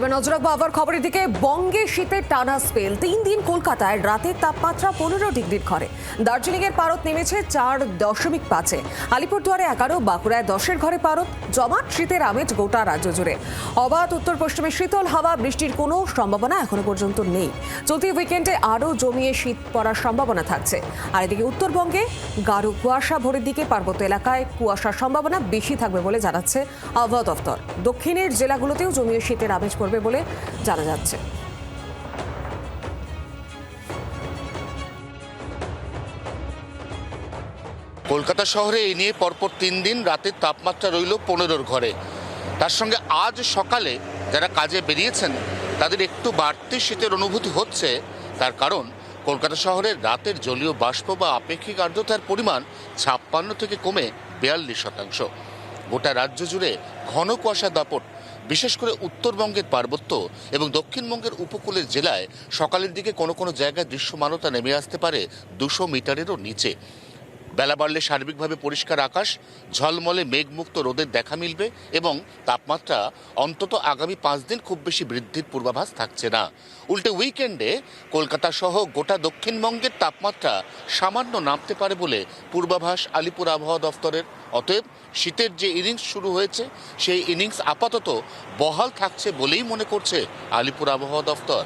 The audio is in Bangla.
এবার নজর রাখব আবার খবরের দিকে। বঙ্গে শীতের টানা স্পেল। তিন দিন কলকাতায় রাতের তাপমাত্রা পনেরো ডিগ্রির ঘরে। দার্জিলিং এর পারদ নেমেছে চার দশমিক পাঁচে। আলিপুরদুয়ারে এগারো, বাঁকুড়ায় দশের ঘরে পারত জমাট শীতের আমেজ গোটা রাজ্য জুড়ে। অবাধ উত্তর পশ্চিমে শীতল হাওয়া, বৃষ্টির কোনো সম্ভাবনা এখনও পর্যন্ত নেই। চলতি উইকেন্ডে আরও জমিয়ে শীত পড়ার সম্ভাবনা থাকছে। আর এদিকে উত্তরবঙ্গে গাঢ় কুয়াশা, ভোরের দিকে পার্বত্য এলাকায় কুয়াশার সম্ভাবনা বেশি থাকবে বলে জানাচ্ছে আবহাওয়া দফতর দক্ষিণের জেলাগুলোতেও জমিয়ে শীতের আমেজ পড়বে। বলে জানা যাচ্ছে। কলকাতা শহরে এই নিয়ে পরপর তিন দিন রাতের তাপমাত্রা রইল পনেরোর ঘরে। তার সঙ্গে আজ সকালে যারা কাজে বেরিয়েছেন, তাদের একটু বাড়তি শীতের অনুভূতি হচ্ছে। তার কারণ, কলকাতা শহরের রাতের জলীয় বাষ্প বা আপেক্ষিক আর্দ্রতার পরিমাণ ছাপ্পান্ন থেকে কমে বিয়াল্লিশ শতাংশ। গোটা রাজ্য জুড়ে ঘন কুয়াশা দাপট বিশেষ করে উত্তরবঙ্গের পার্বত্য এবং দক্ষিণবঙ্গের উপকূলের জেলায় সকালের দিকে কোনো কোনো জায়গায় দৃশ্যমানতা নেমে আসতে পারে দুশো মিটারেরও নিচে। বেলা বাড়লে সার্বিকভাবে পরিষ্কার আকাশ, ঝলমলে মেঘমুক্ত রোদের দেখা মিলবে এবং তাপমাত্রা অন্তত আগামী পাঁচ দিন খুব বেশি বৃদ্ধির পূর্বাভাস থাকছে না। উল্টে উইকেন্ডে কলকাতা সহ গোটা দক্ষিণবঙ্গের তাপমাত্রা সামান্য নামতে পারে বলে পূর্বাভাস আলিপুর আবহাওয়া দফতরের। অতএব শীতের যে ইনিংস শুরু হয়েছে, সেই ইনিংস আপাতত বহাল থাকছে বলেই মনে করছে আলিপুর আবহাওয়া দফতর।